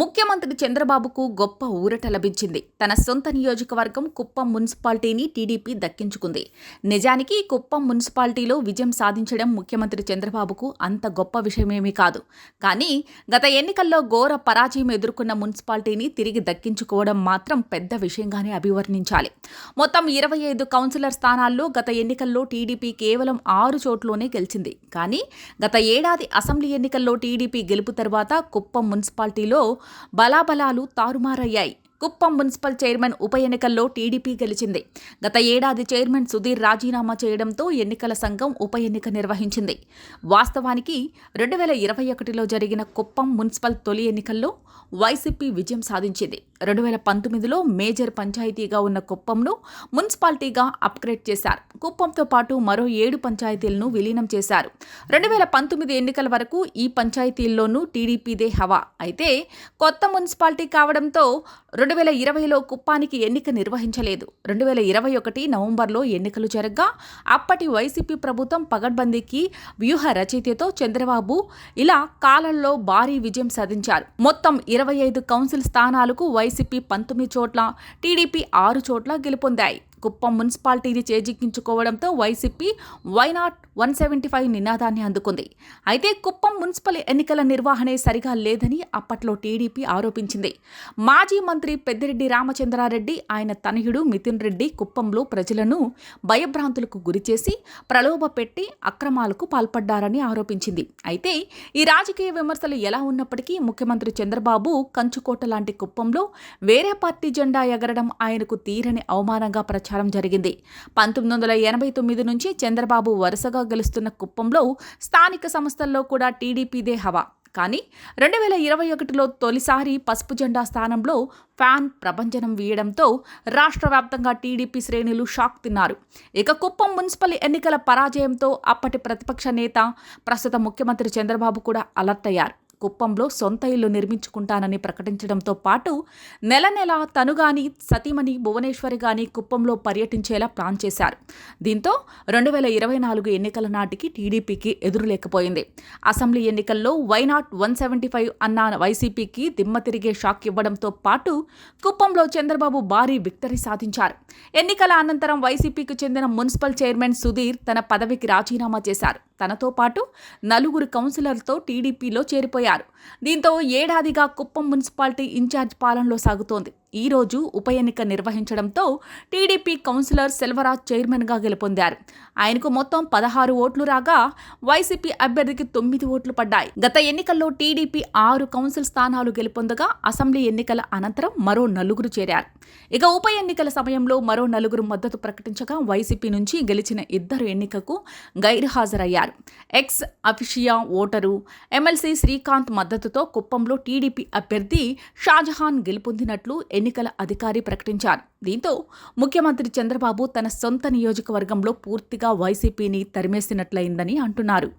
ముఖ్యమంత్రి చంద్రబాబుకు గొప్ప ఊరట లభించింది. తన సొంత నియోజకవర్గం కుప్పం మున్సిపాలిటీని టీడీపీ దక్కించుకుంది. నిజానికి కుప్పం మున్సిపాలిటీలో విజయం సాధించడం ముఖ్యమంత్రి చంద్రబాబుకు అంత గొప్ప విషయమేమీ కాదు. కానీ గత ఎన్నికల్లో ఘోర పరాజయం ఎదుర్కొన్న మున్సిపాలిటీని తిరిగి దక్కించుకోవడం మాత్రం పెద్ద విషయంగానే అభివర్ణించాలి. మొత్తం ఇరవై ఐదు కౌన్సిలర్ స్థానాల్లో గత ఎన్నికల్లో టీడీపీ కేవలం ఆరు చోట్లోనే గెలిచింది. కానీ గత ఏడాది అసెంబ్లీ ఎన్నికల్లో టీడీపీ గెలుపు తర్వాత కుప్పం మున్సిపాలిటీలో బలాబలాలు తారుమారయ్యాయి. కుప్పం మున్సిపల్ చైర్మన్ ఉప ఎన్నికల్లో టీడీపీ గెలిచింది. గత ఏడాది చైర్మన్ సుధీర్ రాజీనామా చేయడంతో ఎన్నికల సంఘం ఉప ఎన్నిక నిర్వహించింది. వాస్తవానికి రెండు వేల ఇరవై ఒకటిలో జరిగిన కుప్పం మున్సిపల్ తొలి ఎన్నికల్లో వైసీపీ విజయం సాధించింది. రెండు వేల పంతొమ్మిదిలో మేజర్ పంచాయతీగా ఉన్న కుప్పంను మున్సిపాలిటీగా అప్గ్రేడ్ చేశారు. కుప్పంతో పాటు మరో ఏడు పంచాయతీలను విలీనం చేశారు. రెండు వేల పంతొమ్మిది ఎన్నికల వరకు ఈ పంచాయతీల్లోనూ టీడీపీదే హవా. అయితే కొత్త మున్సిపాలిటీ కావడంతో రెండు వేల ఇరవైలో కుప్పానికి ఎన్నిక నిర్వహించలేదు. రెండు వేల ఇరవై ఒకటి నవంబర్లో ఎన్నికలు జరగ్గా అప్పటి వైసీపీ ప్రభుత్వం పగడ్బందీకి వ్యూహ రచయితతో చంద్రబాబు ఇలా కాలంలో భారీ విజయం సాధించారు. మొత్తం ఇరవై ఐదు కౌన్సిల్ స్థానాలకు వైసీపీ పంతొమ్మిది చోట్ల టీడీపీ ఆరు చోట్ల గెలుపొందాయి. కుప్పం మున్సిపాలిటీని చేజిక్కించుకోవడంతో YCP why not one seventy five నినాదాన్ని అందుకుంది. అయితే కుప్పం మున్సిపల్ ఎన్నికల నిర్వహణే సరిగా లేదని అప్పట్లో టీడీపీ ఆరోపించింది. మాజీ మంత్రి పెద్దిరెడ్డి రామచంద్రారెడ్డి ఆయన తనయుడు మితిన్ రెడ్డి కుప్పంలో ప్రజలను భయభ్రాంతులకు గురిచేసి ప్రలోభ పెట్టి అక్రమాలకు పాల్పడ్డారని ఆరోపించింది. అయితే ఈ రాజకీయ విమర్శలు ఎలా ఉన్నప్పటికీ ముఖ్యమంత్రి చంద్రబాబు కంచుకోట లాంటి కుప్పంలో వేరే పార్టీ జెండా ఎగరడం ఆయనకు తీరని అవమానంగా ప్రచారం జరిగింది. పంతొమ్మిది వందల ఎనభై తొమ్మిది నుంచి చంద్రబాబు వరుసగా గెలుస్తున్న కుప్పంలో స్థానిక సంస్థల్లో కూడా టీడీపీదే హవా. కానీ రెండు వేల ఇరవై ఒకటిలో తొలిసారి పసుపు జెండా స్థానంలో ఫ్యాన్ ప్రభంజనం వీయడంతో రాష్ట్ర వ్యాప్తంగా టీడీపీ శ్రేణులు షాక్ తిన్నారు. ఇక కుప్పం మున్సిపల్ ఎన్నికల పరాజయంతో అప్పటి ప్రతిపక్ష నేత ప్రస్తుత ముఖ్యమంత్రి చంద్రబాబు కూడా అలర్ట్ అయ్యారు. కుప్పంలో సొంత ఇల్లు నిర్మించుకుంటానని ప్రకటించడంతో పాటు నెల నెల తను గాని సతీమణి భువనేశ్వరి గాని కుప్పంలో పర్యటించేలా ప్లాన్ చేశారు. దీంతో రెండు వేల ఇరవై నాలుగు ఎన్నికల నాటికి టీడీపీకి ఎదురులేకపోయింది అసెంబ్లీ ఎన్నికల్లో why not one seventy five అన్న వైసీపీకి దిమ్మ తిరిగే షాక్ ఇవ్వడంతో పాటు కుప్పంలో చంద్రబాబు భారీ విక్టరీ సాధించారు. ఎన్నికల అనంతరం వైసీపీకి చెందిన మున్సిపల్ చైర్మన్ సుధీర్ తన పదవికి రాజీనామా చేశారు. తనతో పాటు నలుగురు కౌన్సిలర్తో టీడీపీలో చేరిపోయారు. దీంతో ఏడాదిగా కుప్పం మున్సిపాలిటీ ఇన్ఛార్జ్ పాలనలో సాగుతోంది. ఈ రోజు ఉప ఎన్నిక నిర్వహించడంతో టీడీపీ కౌన్సిలర్ సెల్వరాజ్ చైర్మన్గా గెలుపొందారు. ఆయనకు మొత్తం పదహారు ఓట్లు రాగా వైసీపీ అభ్యర్థికి తొమ్మిది ఓట్లు పడ్డాయి. గత ఎన్నికల్లో టీడీపీ ఆరు కౌన్సిల్ స్థానాలు గెలుపొందగా అసెంబ్లీ ఎన్నికల అనంతరం మరో నలుగురు చేరారు. ఇక ఉప ఎన్నికల సమయంలో మరో నలుగురు మద్దతు ప్రకటించగా వైసీపీ నుంచి గెలిచిన ఇద్దరు ఎన్నికకు గైర్హాజరయ్యారు. Ex officio voter MLC Srikanth మద్దతుతో కుప్పంలో టీడీపీ అభ్యర్థి షాజహాన్ గెలుపొందినట్లు ఎన్నికల అధికారి ప్రకటించారు. దీంతో ముఖ్యమంత్రి చంద్రబాబు తన సొంత నియోజకవర్గంలో పూర్తిగా వైసీపీని తరిమేసినట్లయిందని అంటున్నారు.